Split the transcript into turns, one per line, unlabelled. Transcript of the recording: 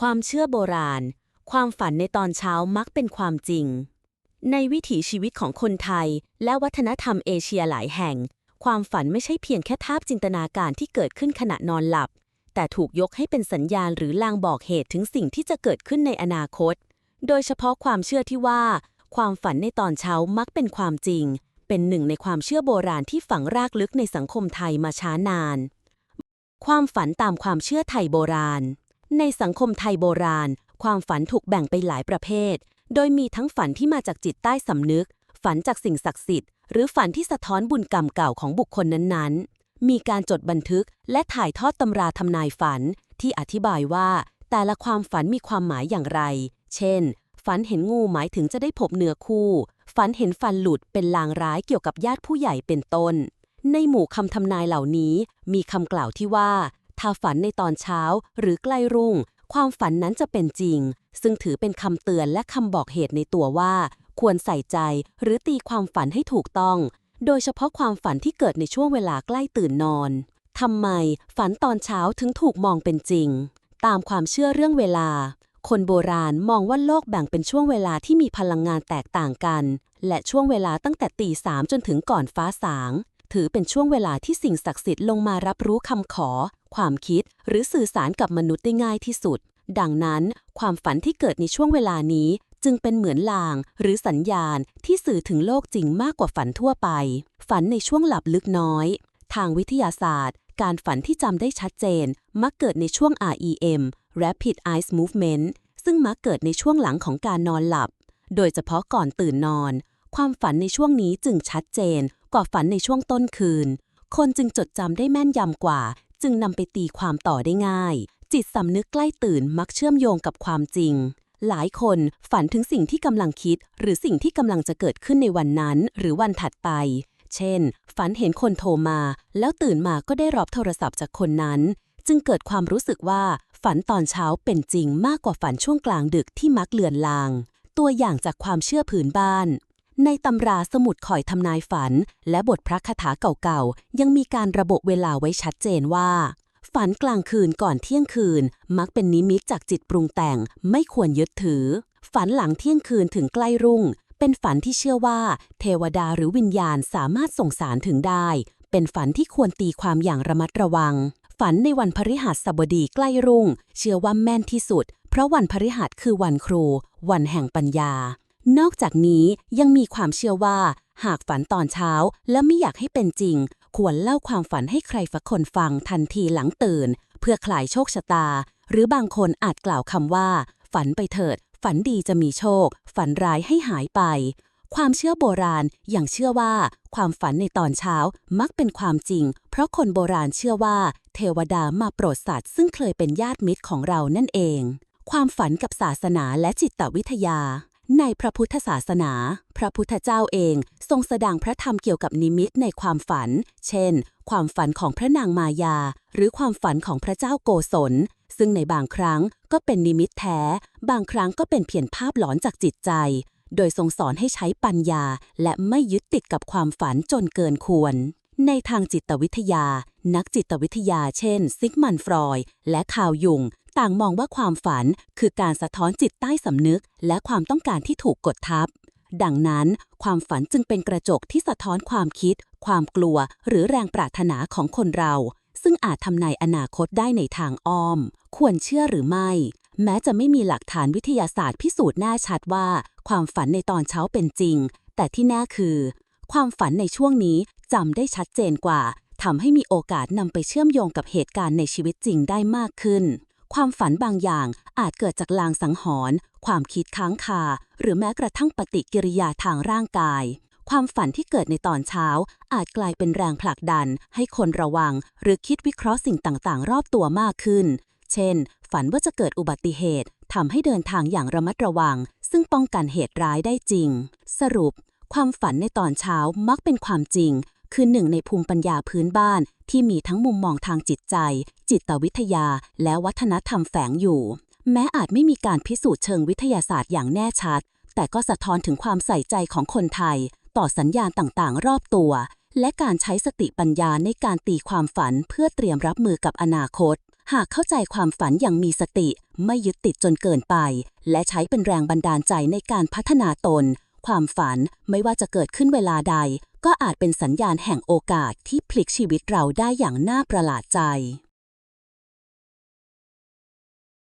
ความเชื่อโบราณ ความฝันในตอนเช้ามักเป็นความจริง ในวิถีชีวิตของคนไทย และวัฒนธรรมเอเชียหลายแห่ง ความฝันไม่ใช่เพียงแค่ภาพจินตนาการที่เกิดขึ้นขณะนอนหลับ แต่ถูกยกให้เป็นสัญญาณหรือลางบอกเหตุถึงสิ่งที่จะเกิดขึ้นในอนาคต โดยเฉพาะความเชื่อที่ว่า ความฝันในตอนเช้ามักเป็นความจริง เป็นหนึ่งในความเชื่อโบราณที่ฝังรากลึกในสังคมไทยมาช้านาน ความฝันตามความเชื่อไทยโบราณ ในสังคมไทยโบราณ ความฝันถูกแบ่งไปหลายประเภท โดยมีทั้งฝันที่มาจากจิตใต้สำนึก ฝันจากสิ่งศักดิ์สิทธิ์ หรือฝันที่สะท้อนบุญกรรมเก่าของบุคคลนั้นๆ มีการจดบันทึกและถ่ายทอดตำราทำนายฝัน ที่อธิบายว่า แต่ละความฝันมีความหมายอย่างไร เช่น ฝันเห็นงูหมายถึงจะได้พบเนื้อคู่ ฝันเห็นฟันหลุดเป็นลางร้ายเกี่ยวกับญาติผู้ใหญ่เป็นต้น ในหมู่คำทำนายเหล่านี้ มีคำกล่าวที่ว่า ถ้าฝันในตอนเช้าหรือใกล้รุ่ง ความฝันนั้นจะเป็นจริง ซึ่งถือเป็นคำเตือนและคำบอกเหตุในตัวว่า ควรใส่ใจหรือตีความฝันให้ถูกต้อง โดยเฉพาะความฝันที่เกิดในช่วงเวลาใกล้ตื่นนอนทำไมฝันตอนเช้าถึงถูกมองเป็นจริง ตามความเชื่อเรื่องเวลา คนโบราณมองว่าโลกแบ่งเป็นช่วงเวลาที่มีพลังงานแตกต่างกัน และช่วงเวลาตั้งแต่ตีสามจนถึงก่อนฟ้าสาง ถือเป็นช่วงเวลาที่สิ่งศักดิ์สิทธิ์ลงมารับรู้คำขอ ความคิดหรือสื่อสารกับมนุษย์ได้ง่ายที่สุด ดังนั้น ความฝันที่เกิดในช่วงเวลานี้ จึงเป็นเหมือนลาง หรือสัญญาณที่สื่อถึงโลกจริงมากกว่าฝันทั่วไป ฝันในช่วงหลับลึกน้อย ทางวิทยาศาสตร์ การฝันที่จำได้ชัดเจน มักเกิดในช่วง REM Rapid Eye Movement ซึ่งมักเกิดในช่วงหลังของการนอนหลับ โดยเฉพาะก่อนตื่นนอน ความฝันในช่วงนี้จึงชัดเจน กว่าฝันในช่วงต้นคืน คนจึงจดจำได้แม่นยำกว่า จึงนำไปตีความต่อได้ง่าย จิตสำนึกใกล้ตื่นมักเชื่อมโยงกับความจริง หลายคนฝันถึงสิ่งที่กำลังคิด หรือสิ่งที่กำลังจะเกิดขึ้นในวันนั้น หรือวันถัดไป เช่น ฝันเห็นคนโทรมา แล้วตื่นมาก็ได้รับโทรศัพท์จากคนนั้น จึงเกิดความรู้สึกว่าฝันตอนเช้าเป็นจริงมากกว่าฝันช่วงกลางดึกที่มักเลือนลาง ตัวอย่างจากความเชื่อผืนบ้าน ในตำราสมุดคอยทำนายฝัน และบทพระคาถาเก่าๆ ยังมีการระบุเวลาไว้ชัดเจนว่า ฝันกลางคืนก่อนเที่ยงคืน มักเป็นนิมิตจากจิตปรุงแต่ง ไม่ควรยึดถือ ฝันหลังเที่ยงคืนถึงใกล้รุ่ง เป็นฝันที่เชื่อว่า เทวดาหรือวิญญาณสามารถส่งสารถึงได้ เป็นฝันที่ควรตีความอย่างระมัดระวัง ฝันในวันพฤหัสบดีใกล้รุ่ง เชื่อว่าแม่นที่สุด เพราะวันพฤหัสคือวันครู วันแห่งปัญญา นอกจากนี้ยังมีความเชื่อว่า หากฝันตอนเช้าและไม่อยากให้เป็นจริง ควรเล่าความฝันให้ใครสักคนฟังทันทีหลังตื่น เพื่อคลายโชคชะตา หรือบางคนอาจกล่าวคำว่า ฝันไปเถิด ฝันดีจะมีโชค ฝันร้ายให้หายไป ความเชื่อโบราณอย่างเชื่อว่า ความฝันในตอนเช้ามักเป็นความจริง เพราะคนโบราณเชื่อว่า เทวดามาโปรดสัตว์ซึ่งเคยเป็นญาติมิตรของเรานั่นเอง ความฝันกับศาสนาและจิตวิทยา ในพระพุทธศาสนา พระพุทธเจ้าเองทรงแสดงพระธรรมเกี่ยวกับนิมิตในความฝัน เช่น ความฝันของพระนางมายา หรือความฝันของพระเจ้าโกศล ซึ่งในบางครั้งก็เป็นนิมิตแท้ บางครั้งก็เป็นเพียงภาพหลอนจากจิตใจ โดยทรงสอนให้ใช้ปัญญา และไม่ยึดติดกับความฝันจนเกินควร ในทางจิตวิทยา นักจิตวิทยา เช่น ซิกมันฟรอยด์และคาวยุง ต่างมองว่าความฝันคือการสะท้อนจิตใต้สำนึก และความต้องการที่ถูกกดทับ ดังนั้น ความฝันจึงเป็นกระจกที่สะท้อนความคิด ความกลัว หรือแรงปรารถนาของคนเรา ซึ่งอาจทำนายอนาคตได้ในทางอ้อม ควรเชื่อหรือไม่ แม้จะไม่มีหลักฐานวิทยาศาสตร์พิสูจน์แน่ชัดว่า ความฝันในตอนเช้าเป็นจริง แต่ที่แน่คือ ความฝันในช่วงนี้จำได้ชัดเจนกว่าทำให้มีโอกาสนำไปเชื่อมโยงกับเหตุการณ์ในชีวิตจริงได้มากขึ้น ความฝันบางอย่างอาจเกิดจากลางสังหรณ์ความคิดค้างคา หรือแม้กระทั่งปฏิกิริยาทางร่างกาย ความฝันที่เกิดในตอนเช้า อาจกลายเป็นแรงผลักดัน ให้คนระวัง หรือคิดวิเคราะห์สิ่งต่างๆ รอบตัวมากขึ้น เช่น ฝันว่าจะเกิดอุบัติเหตุทำให้เดินทางอย่างระมัดระวัง ซึ่งป้องกันเหตุร้ายได้จริง สรุป ความฝันในตอนเช้ามักเป็นความจริง คือหนึ่งในภูมิปัญญาพื้นบ้าน ที่มีทั้งมุมมองทางจิตใจ จิตวิทยา และวัฒนธรรมแฝงอยู่ แม้อาจไม่มีการพิสูจน์เชิงวิทยาศาสตร์อย่างแน่ชัด แต่ก็สะท้อนถึงความใส่ใจของคนไทย ต่อสัญญาณต่างๆ รอบตัว และการใช้สติปัญญาในการตีความฝันเพื่อเตรียมรับมือกับอนาคต หากเข้าใจความฝันอย่างมีสติ ไม่ยึดติดจนเกินไป และใช้เป็นแรงบันดาลใจในการพัฒนาตน ความฝันไม่ว่าจะเกิดขึ้นเวลาใด ก็อาจเป็นสัญญาณแห่งโอกาสที่พลิกชีวิตเราได้อย่างน่าประหลาดใจ